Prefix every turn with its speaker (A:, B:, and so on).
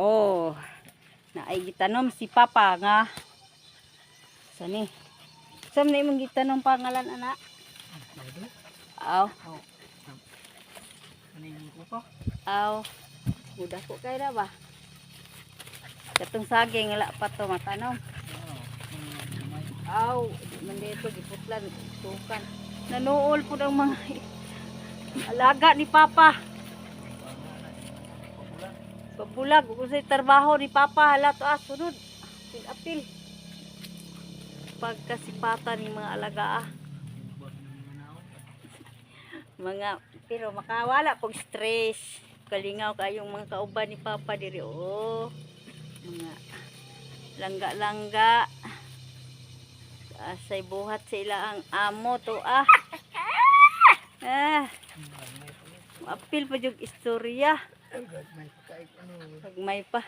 A: Oh, na ay gitanom si Papa nga. Sani? Sam na imong gitanom pangalan ana? Aw, aw. Muda ko kay na ba? Katong saging wala pa to matanom. Aw, man dito giputlan tukan. Nanuol po ang mga alaga ni Papa. Pabulag, kung sa trabaho ni Papa, hala to ah, sunod. Apil, apil. Pagkasipatan ni mga alaga ah. Mga, pero makawala pag stress. Kalingaw kayong mga kauban ni Papa diri. Oh, mga langga-langga. Asay buhat sila ang amo to ah. Ah, apil pa yung istorya.
B: Ano.
A: Pag may pa.